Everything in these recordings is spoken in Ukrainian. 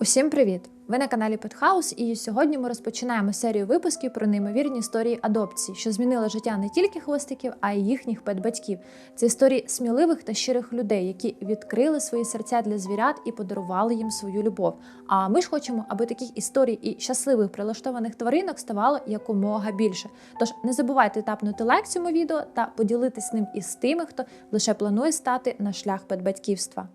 Усім привіт! Ви на каналі Петхаус, і сьогодні ми розпочинаємо серію випусків про неймовірні історії адопції, що змінили життя не тільки хвостиків, а й їхніх педбатьків. Це історії сміливих та щирих людей, які відкрили свої серця для звірят і подарували їм свою любов. А ми ж хочемо, аби таких історій і щасливих прилаштованих тваринок ставало якомога більше. Тож не забувайте тапнути лайк цьому відео та поділитись ним із тими, хто лише планує стати на шлях педбатьківства.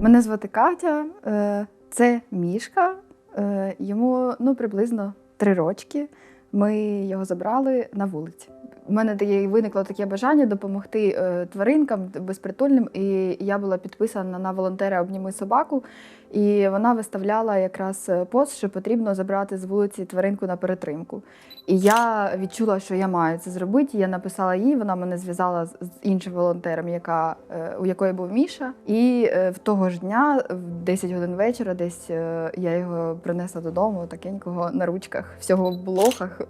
Мене звати Катя, е, це мішка. е, Йому ну, приблизно три рочки. Ми його забрали на вулиці. У мене виникло таке бажання допомогти е, тваринкам безпритульним, і я була підписана на волонтера Обніми собаку. І вона виставляла якраз е, пост, що потрібно забрати з вулиці тваринку на перетримку. І я відчула, що я маю це зробити. Я написала їй, вона мене зв'язала з іншим волонтером, яка, е, у якої був Міша. І е, в того ж дня, в 10 годин вечора, десь я його принесла додому, такенького на ручках, всього в блохах,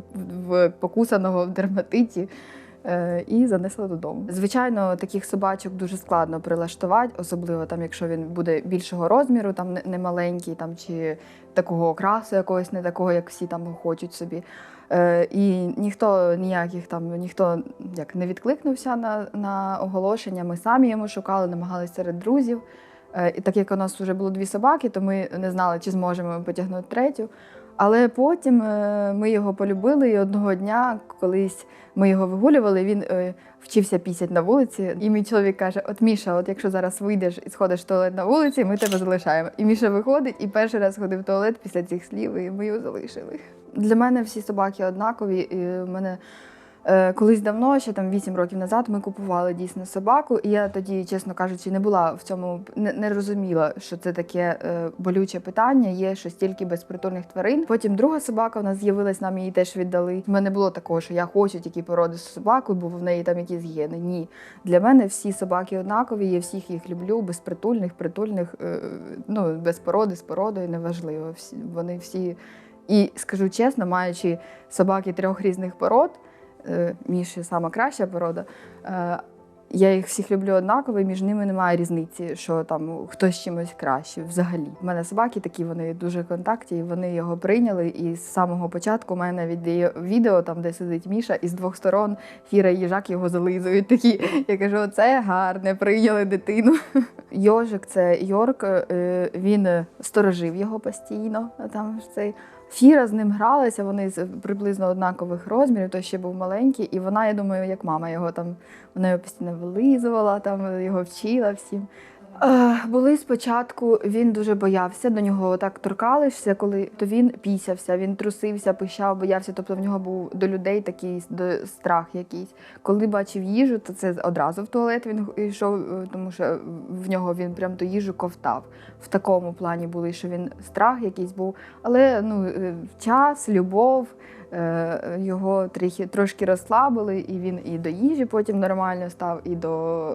в покусаного в дерматиті. Е, І занесла додому. Звичайно, таких собачок дуже складно прилаштувати, особливо там, якщо він буде більшого розміру, там не маленький, там чи такого окрасу якогось, не такого, як всі там хочуть собі. Е, і ніхто ніяких там ніхто як не відкликнувся на, на оголошення. Ми самі йому шукали, намагалися серед друзів. Е, і так як у нас вже було дві собаки, то ми не знали, чи зможемо потягнути третю. Але потім е, ми його полюбили, і одного дня, колись ми його вигулювали, він е, вчився пісять на вулиці. І мій чоловік каже: От Міша, от якщо зараз вийдеш і сходиш в туалет на вулиці, ми тебе залишаємо. І Міша виходить і перший раз ходив в туалет після цих слів, і ми його залишили. Для мене всі собаки однакові. І мене колись давно, ще там 8 років назад, ми купували дійсно собаку. І я тоді, чесно кажучи, не була в цьому, не, розуміла, що це таке е, болюче питання. Є що стільки безпритульних тварин. Потім друга собака в нас з'явилась, нам її теж віддали. У мене було такого, що я хочу тільки породи з собакою, бо в неї там якісь гени. Ні. Для мене всі собаки однакові, я всіх їх люблю, безпритульних, притульних, е, ну без породи, з породою, неважливо. Всі вони всі. І скажу чесно, маючи собаки трьох різних пород, е, Міші сама краща порода. е, Я їх всіх люблю однаково, і між ними немає різниці, що там хтось чимось краще взагалі. У мене собаки такі, вони дуже в контакті, і вони його прийняли. І з самого початку у мене є відео, там, де сидить Міша, і з двох сторон Фіра і їжак його зализують. Такі. Я кажу, це гарне, прийняли дитину. Йожик це Йорк, е, він сторожив його постійно. Там цей. Фіра з ним гралася, вони з приблизно однакових розмірів, той ще був маленький, і вона, я думаю, як мама його там, вона його постійно вилизувала, там його вчила всім. Е, були спочатку, він дуже боявся, до нього так торкалися, коли то він пісявся, він трусився, пищав, боявся. Тобто в нього був до людей такий до, страх якийсь. Коли бачив їжу, то це одразу в туалет він йшов, е, тому що в нього він прям ту їжу ковтав. В такому плані були, що він страх якийсь був. Але ну, е, час, любов. Е, Його трохи трошки розслабили, і він і до їжі потім нормально став, і до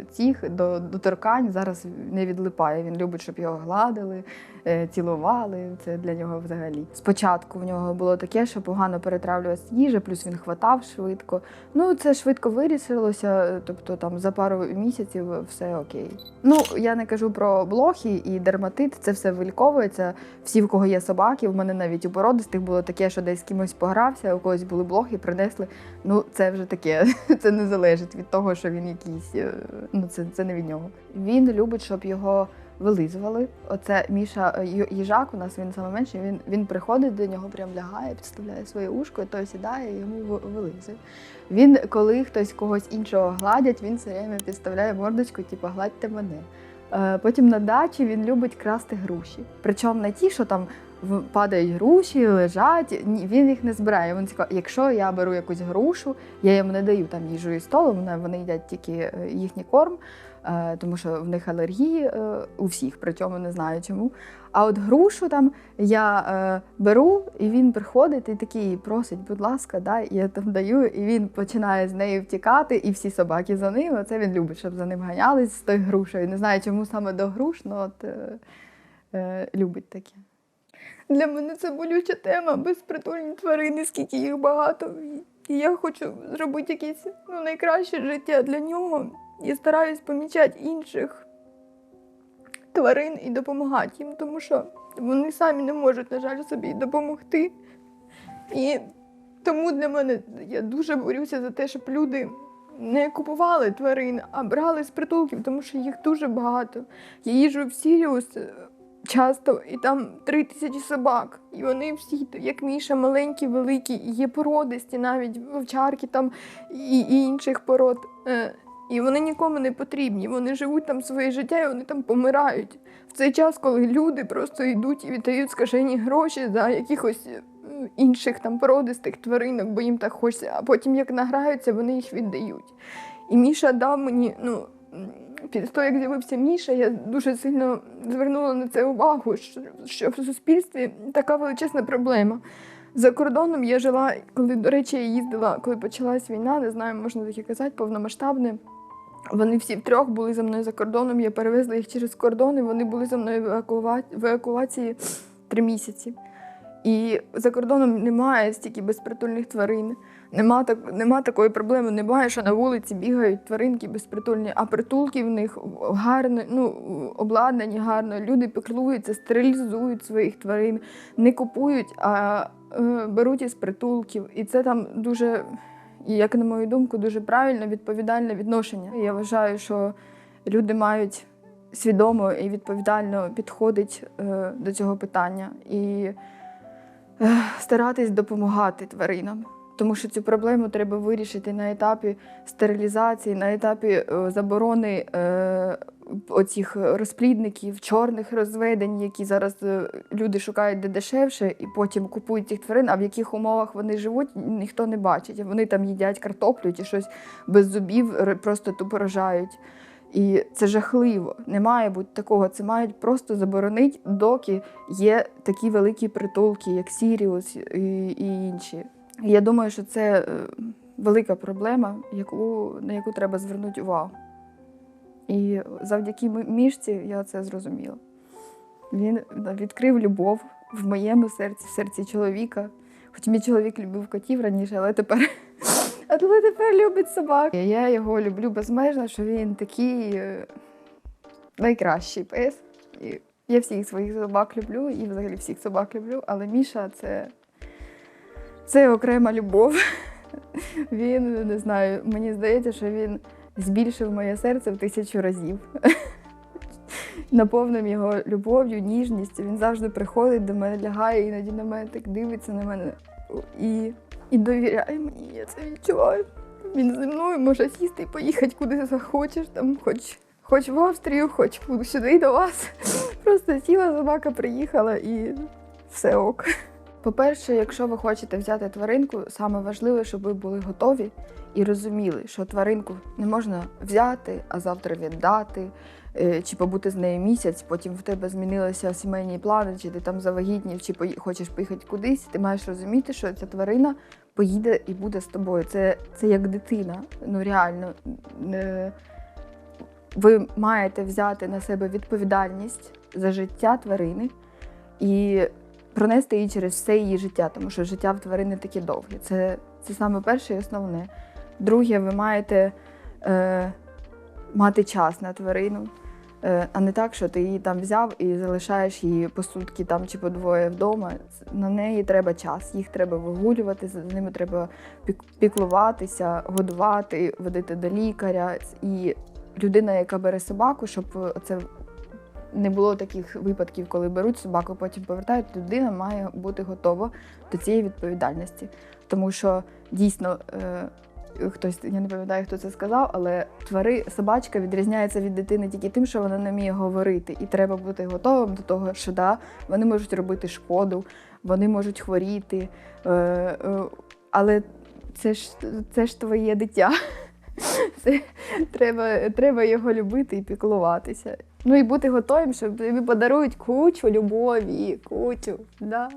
е, цих, до, до торкань. Зараз не відлипає. Він любить, щоб його гладили, е, цілували. Це для нього взагалі. Спочатку в нього було таке, що погано перетравлювалася їжа, плюс він хватав швидко. Ну, це швидко вирішилося, тобто там за пару місяців все окей. Ну, я не кажу про блохи і дерматит, це все виліковується. Всі, в кого є собаки, в мене навіть у породистих було таке, що десь кимось погрався, у когось були блохи, принесли. Ну, це вже таке. Це не залежить від того, що він якийсь. е, Ну, це, це не від нього. Він любить, щоб його вилизували. Оце Міша е, їжак, у нас він саме менший, він, він приходить до нього, прям лягає, підставляє своє ушко, і той сідає і йому вилизує. Він, коли хтось когось іншого гладять, він все время підставляє мордочку, типу, гладьте мене. Е, Потім на дачі він любить красти груші. Причому не ті, що там падають груші, лежать. Ні, він їх не збирає. Він цікаво, якщо я беру якусь грушу, я йому не даю там їжу і столу, вони, їдять тільки е, їхній корм, тому що в них алергії е, у всіх, причому не знаю чому. А от грушу там я е, беру, і він приходить і такий просить, будь ласка, дай, я там даю, і він починає з нею втікати, і всі собаки за ним. Оце він любить, щоб за ним ганялись з тою грушею. Не знаю, чому саме до груш, але от е, е, любить таке. Для мене це болюча тема, безпритульні тварини, скільки їх багато. І я хочу зробити якесь ну, найкраще життя для нього. І стараюсь помічати інших тварин і допомагати їм, тому що вони самі не можуть, на жаль, собі допомогти. І тому для мене я дуже борюся за те, щоб люди не купували тварин, а брали з притулків, тому що їх дуже багато. Я їжджу в Сіріус е, часто, і там три тисячі собак. І вони всі, як Міша, маленькі, великі, і є породисті, навіть вовчарки там і, і інших пород. І вони нікому не потрібні. Вони живуть там своє життя і вони там помирають. В цей час, коли люди просто йдуть і віддають скажені гроші за якихось інших там породистих тваринок, бо їм так хочеться, а потім як награються, вони їх віддають. І Міша дав мені, ну. Після того, як з'явився Міша, я дуже сильно звернула на це увагу, що, що в суспільстві така величезна проблема. За кордоном я жила, коли, до речі, я їздила, коли почалась війна, не знаю, можна таке казати, повномасштабне. Вони всі втрьох були за мною за кордоном, я перевезла їх через кордон, і вони були за мною в в евакуації три місяці. І за кордоном немає стільки безпритульних тварин. Нема, так, нема такої проблеми, немає, що на вулиці бігають тваринки безпритульні, а притулки в них гарно, ну, обладнані гарно. Люди піклуються, стерилізують своїх тварин, не купують, а е, беруть із притулків. І це там дуже, і, як на мою думку, дуже правильне, відповідальне відношення. Я вважаю, що люди мають свідомо і відповідально підходити е, до цього питання і е, старатись допомагати тваринам. Тому що цю проблему треба вирішити на етапі стерилізації, на етапі е, заборони оцих розплідників, чорних розведень, які зараз е, люди шукають де дешевше, і потім купують цих тварин, а в яких умовах вони живуть, ніхто не бачить. Вони там їдять картоплю чи щось без зубів, просто тупо рожають. І це жахливо. Не має бути такого. Це мають просто заборонити, доки є такі великі притулки, як Сіріус і, і інші. І Я думаю, що це е, велика проблема, яку, на яку треба звернути увагу. І завдяки мішці я це зрозуміла. Він відкрив любов в моєму серці, в серці чоловіка. Хоч мій чоловік любив котів раніше, але тепер, але тепер любить собак. Я його люблю безмежно, що він такий е, найкращий пес. І я всіх своїх собак люблю, і взагалі всіх собак люблю, але Міша це, це окрема любов. Він не знаю, мені здається, що він збільшив моє серце в тисячу разів. Наповнив його любов'ю, ніжністю. Він завжди приходить до мене, лягає, іноді на мене так дивиться на мене і, і довіряє мені. Я це відчуваю. Він зі мною може сісти і поїхати куди захочеш, там, хоч, хоч в Австрію, хоч сюди до вас. Просто сіла собака, приїхала і все ок. По-перше, якщо ви хочете взяти тваринку, саме важливе, щоб ви були готові і розуміли, що тваринку не можна взяти, а завтра віддати, е, чи побути з нею місяць, потім в тебе змінилися сімейні плани, чи ти там завагітнів, чи хочеш поїхати кудись. Ти маєш розуміти, що ця тварина поїде і буде з тобою. Це, це як дитина. Ну реально. Е, Ви маєте взяти на себе відповідальність за життя тварини і пронести її через все її життя, тому що життя в тварини таке довге. Це, це саме перше і основне. Друге, ви маєте е, мати час на тварину, е, а не так, що ти її там взяв і залишаєш її по сутки там чи по двоє вдома. На неї треба час, їх треба вигулювати, за ними треба пік- піклуватися, годувати, водити до лікаря. І людина, яка бере собаку, щоб це не було таких випадків, коли беруть собаку, потім повертають. Людина має бути готова до цієї відповідальності. Тому що дійсно е, хтось, я не пам'ятаю, хто це сказав, але твари, собачка відрізняється від дитини тільки тим, що вона не вміє говорити. І треба бути готовим до того, що да, вони можуть робити шкоду, вони можуть хворіти. Е, е, але це ж, це ж твоє дитя. Це, треба, треба його любити і піклуватися. Ну і бути готовим, що тобі подарують кучу любові, кучу. Да.